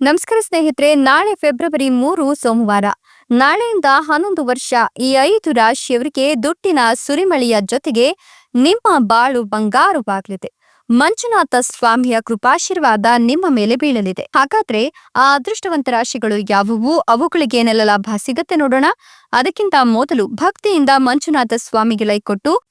ನಮಸ್ಕಾರ ಸ್ನೇಹಿತರೆ, ನಾಳೆ ಫೆಬ್ರವರಿ ಮೂರು, ಸೋಮವಾರ. ನಾಳೆಯಿಂದ ಹನ್ನೊಂದು ವರ್ಷ ಈ ಐದು ರಾಶಿಯವರಿಗೆ ದುಟ್ಟಿನ ಸುರಿಮಳೆಯ ಜೊತೆಗೆ ನಿಮ್ಮ ಬಾಳು ಬಂಗಾರವಾಗಲಿದೆ. ಮಂಜುನಾಥ ಸ್ವಾಮಿಯ ಕೃಪಾಶೀರ್ವಾದ ನಿಮ್ಮ ಮೇಲೆ ಬೀಳಲಿದೆ. ಹಾಗಾದ್ರೆ ಆ ಅದೃಷ್ಟವಂತ ರಾಶಿಗಳು ಯಾವುವು? ಅವುಗಳಿಗೆ ಏನೆಲ್ಲ ಲಾಭ ಸಿಗತ್ತೆ ನೋಡೋಣ. ಅದಕ್ಕಿಂತ ಮೊದಲು ಭಕ್ತಿಯಿಂದ ಮಂಜುನಾಥ ಸ್ವಾಮಿಗೆ ಲೈಕ್ ಕೊಟ್ಟು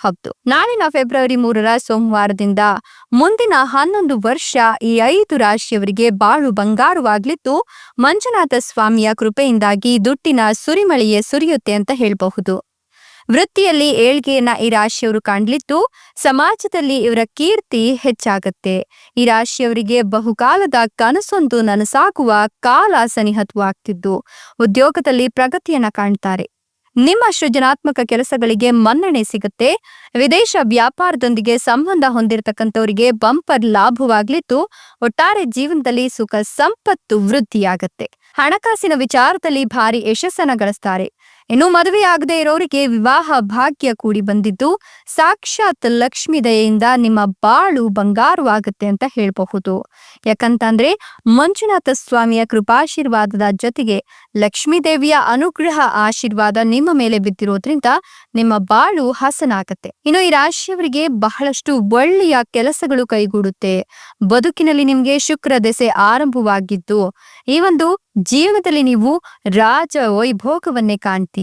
ಹೌದು. ನಾಳಿನ ಫೆಬ್ರವರಿ ಮೂರರ ಸೋಮವಾರದಿಂದ ಮುಂದಿನ ಹನ್ನೊಂದು ವರ್ಷ ಈ ಐದು ರಾಶಿಯವರಿಗೆ ಬಾಳು ಬಂಗಾರವಾಗ್ಲಿದ್ದು ಮಂಜುನಾಥ ಸ್ವಾಮಿಯ ಕೃಪೆಯಿಂದಾಗಿ ದುಡ್ಡಿನ ಸುರಿಮಳೆಯೇ ಸುರಿಯುತ್ತೆ ಅಂತ ಹೇಳಬಹುದು. ವೃತ್ತಿಯಲ್ಲಿ ಏಳ್ಗೆಯನ್ನ ಈ ರಾಶಿಯವರು ಕಾಣ್ಲಿದ್ದು, ಸಮಾಜದಲ್ಲಿ ಇವರ ಕೀರ್ತಿ ಹೆಚ್ಚಾಗತ್ತೆ. ಈ ರಾಶಿಯವರಿಗೆ ಬಹುಕಾಲದ ಕನಸೊಂದು ನನಸಾಗುವ ಕಾಲ ಸನಿಹತ್ವಾಗ್ತಿದ್ದು ಉದ್ಯೋಗದಲ್ಲಿ ಪ್ರಗತಿಯನ್ನ ಕಾಣ್ತಾರೆ. ನಿಮ್ಮ ಸೃಜನಾತ್ಮಕ ಕೆಲಸಗಳಿಗೆ ಮನ್ನಣೆ ಸಿಗುತ್ತೆ. ವಿದೇಶ ವ್ಯಾಪಾರದೊಂದಿಗೆ ಸಂಬಂಧ ಹೊಂದಿರತಕ್ಕಂಥವರಿಗೆ ಬಂಪರ್ ಲಾಭವಾಗ್ಲಿದ್ದು, ಒಟ್ಟಾರೆ ಜೀವನದಲ್ಲಿ ಸುಖ, ಸಂಪತ್ತು ವೃದ್ಧಿಯಾಗತ್ತೆ. ಹಣಕಾಸಿನ ವಿಚಾರದಲ್ಲಿ ಭಾರಿ ಯಶಸ್ಸನ್ನ ಗಳಿಸ್ತಾರೆ. ಇನ್ನು ಮದುವೆಯಾಗದೇ ಇರೋರಿಗೆ ವಿವಾಹ ಭಾಗ್ಯ ಕೂಡಿ ಬಂದಿದ್ದು, ಸಾಕ್ಷಾತ್ ಲಕ್ಷ್ಮಿ ದಯೆಯಿಂದ ನಿಮ್ಮ ಬಾಳು ಬಂಗಾರವಾಗುತ್ತೆ ಅಂತ ಹೇಳಬಹುದು. ಯಾಕಂತಂದ್ರೆ, ಮಂಜುನಾಥ ಸ್ವಾಮಿಯ ಕೃಪಾಶೀರ್ವಾದದ ಜೊತೆಗೆ ಲಕ್ಷ್ಮೀ ದೇವಿಯ ಅನುಗ್ರಹ ಆಶೀರ್ವಾದ ನಿಮ್ಮ ಮೇಲೆ ಬಿದ್ದಿರೋದ್ರಿಂದ ನಿಮ್ಮ ಬಾಳು ಹಸನಾಗತ್ತೆ. ಇನ್ನು ಈ ರಾಶಿಯವರಿಗೆ ಬಹಳಷ್ಟು ಒಳ್ಳೆಯ ಕೆಲಸಗಳು ಕೈಗೂಡುತ್ತೆ. ಬದುಕಿನಲ್ಲಿ ನಿಮ್ಗೆ ಶುಕ್ರ ದೆಸೆ ಆರಂಭವಾಗಿದ್ದು, ಈ ಒಂದು ಜೀವನದಲ್ಲಿ ನೀವು ರಾಜ ವೈಭೋಗವನ್ನೇ ಕಾಣ್ತೀರಾ.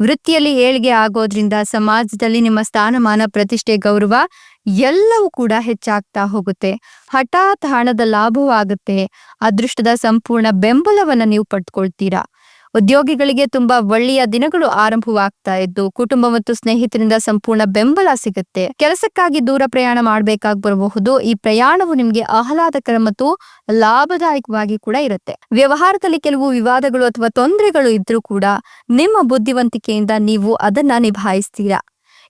ವೃತ್ತಿಯಲ್ಲಿ ಏಳ್ಗೆ ಆಗೋದ್ರಿಂದ ಸಮಾಜದಲ್ಲಿ ನಿಮ್ಮ ಸ್ಥಾನಮಾನ, ಪ್ರತಿಷ್ಠೆ, ಗೌರವ ಎಲ್ಲವೂ ಕೂಡ ಹೆಚ್ಚಾಗ್ತಾ ಹೋಗುತ್ತೆ. ಹಠಾತ್ ಹಣದ ಲಾಭವಾಗುತ್ತೆ. ಅದೃಷ್ಟದ ಸಂಪೂರ್ಣ ಬೆಂಬಲವನ್ನ ನೀವು ಪಡ್ಕೊಳ್ತೀರಾ? ಉದ್ಯೋಗಿಗಳಿಗೆ ತುಂಬಾ ಒಳ್ಳೆಯ ದಿನಗಳು ಆರಂಭವಾಗ್ತಾ ಇದ್ದು, ಕುಟುಂಬ ಮತ್ತು ಸ್ನೇಹಿತರಿಂದ ಸಂಪೂರ್ಣ ಬೆಂಬಲ ಸಿಗುತ್ತೆ. ಕೆಲಸಕ್ಕಾಗಿ ದೂರ ಪ್ರಯಾಣ ಮಾಡ್ಬೇಕಾಗಿ ಬರಬಹುದು ಈ ಪ್ರಯಾಣವು ನಿಮ್ಗೆ ಆಹ್ಲಾದಕರ ಮತ್ತು ಲಾಭದಾಯಕವಾಗಿ ಕೂಡ ಇರುತ್ತೆ. ವ್ಯವಹಾರದಲ್ಲಿ ಕೆಲವು ವಿವಾದಗಳು ಅಥವಾ ತೊಂದರೆಗಳು ಇದ್ರೂ ಕೂಡ ನಿಮ್ಮ ಬುದ್ಧಿವಂತಿಕೆಯಿಂದ ನೀವು ಅದನ್ನ ನಿಭಾಯಿಸ್ತೀರಾ?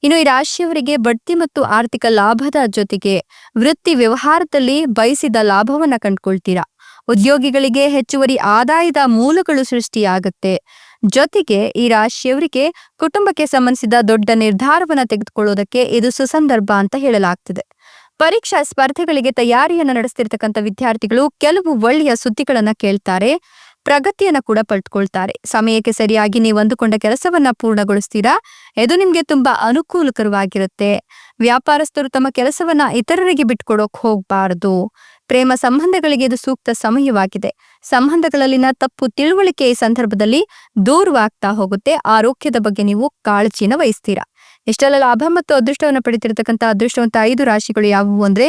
ಇನ್ನು ಈ ರಾಶಿಯವರಿಗೆ ಬಡ್ತಿ ಮತ್ತು ಆರ್ಥಿಕ ಲಾಭದ ಜೊತೆಗೆ ವೃತ್ತಿ ವ್ಯವಹಾರದಲ್ಲಿ ಬಯಸಿದ ಲಾಭವನ್ನ ಕಂಡುಕೊಳ್ತೀರಾ? ಉದ್ಯೋಗಿಗಳಿಗೆ ಹೆಚ್ಚುವರಿ ಆದಾಯದ ಮೂಲಗಳು ಸೃಷ್ಟಿಯಾಗುತ್ತೆ. ಜೊತೆಗೆ ಈ ರಾಶಿಯವರಿಗೆ ಕುಟುಂಬಕ್ಕೆ ಸಂಬಂಧಿಸಿದ ದೊಡ್ಡ ನಿರ್ಧಾರವನ್ನ ತೆಗೆದುಕೊಳ್ಳುವುದಕ್ಕೆ ಇದು ಸುಸಂದರ್ಭ ಅಂತ ಹೇಳಲಾಗ್ತದೆ. ಪರೀಕ್ಷಾ ಸ್ಪರ್ಧೆಗಳಿಗೆ ತಯಾರಿಯನ್ನು ನಡೆಸ್ತಿರ್ತಕ್ಕಂಥ ವಿದ್ಯಾರ್ಥಿಗಳು ಕೆಲವು ಒಳ್ಳೆಯ ಸುದ್ದಿಗಳನ್ನ ಕೇಳ್ತಾರೆ. ಪ್ರಗತಿಯನ್ನ ಕೂಡ ಪಡ್ಕೊಳ್ತಾರೆ. ಸಮಯಕ್ಕೆ ಸರಿಯಾಗಿ ನೀವು ಅಂದುಕೊಂಡ ಕೆಲಸವನ್ನ ಪೂರ್ಣಗೊಳಿಸ್ತೀರಾ? ಇದು ನಿಮ್ಗೆ ತುಂಬಾ ಅನುಕೂಲಕರವಾಗಿರುತ್ತೆ. ವ್ಯಾಪಾರಸ್ಥರು ತಮ್ಮ ಕೆಲಸವನ್ನ ಇತರರಿಗೆ ಬಿಟ್ಕೊಡೋಕ್ ಹೋಗ್ಬಾರ್ದು. ಪ್ರೇಮ ಸಂಬಂಧಗಳಿಗೆ ಇದು ಸೂಕ್ತ ಸಮಯವಾಗಿದೆ. ಸಂಬಂಧಗಳಲ್ಲಿನ ತಪ್ಪು ತಿಳುವಳಿಕೆ ಈ ಸಂದರ್ಭದಲ್ಲಿ ದೂರವಾಗ್ತಾ ಹೋಗುತ್ತೆ. ಆರೋಗ್ಯದ ಬಗ್ಗೆ ನೀವು ಕಾಳಜಿನ ವಹಿಸ್ತೀರಾ? ಇಷ್ಟೆಲ್ಲ ಲಾಭ ಮತ್ತು ಅದೃಷ್ಟವನ್ನು ಪಡೆದಿರತಕ್ಕಂಥ ಅದೃಷ್ಟವಂತ ಐದು ರಾಶಿಗಳು ಯಾವುವು ಅಂದ್ರೆ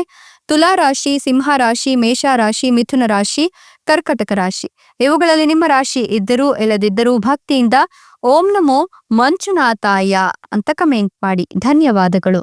ತುಲಾ ರಾಶಿ ಸಿಂಹ ರಾಶಿ ಮೇಷ ರಾಶಿ ಮಿಥುನ ರಾಶಿ, ಕರ್ಕಟಕ ರಾಶಿ. ಇವುಗಳಲ್ಲಿ ನಿಮ್ಮ ರಾಶಿ ಇದ್ದರೂ ಇಲ್ಲದಿದ್ದರೂ ಭಕ್ತಿಯಿಂದ ಓಂ ನಮೋ ಮಂಜುನಾಥಾಯ ಅಂತ ಕಮೆಂಟ್ ಮಾಡಿ. ಧನ್ಯವಾದಗಳು.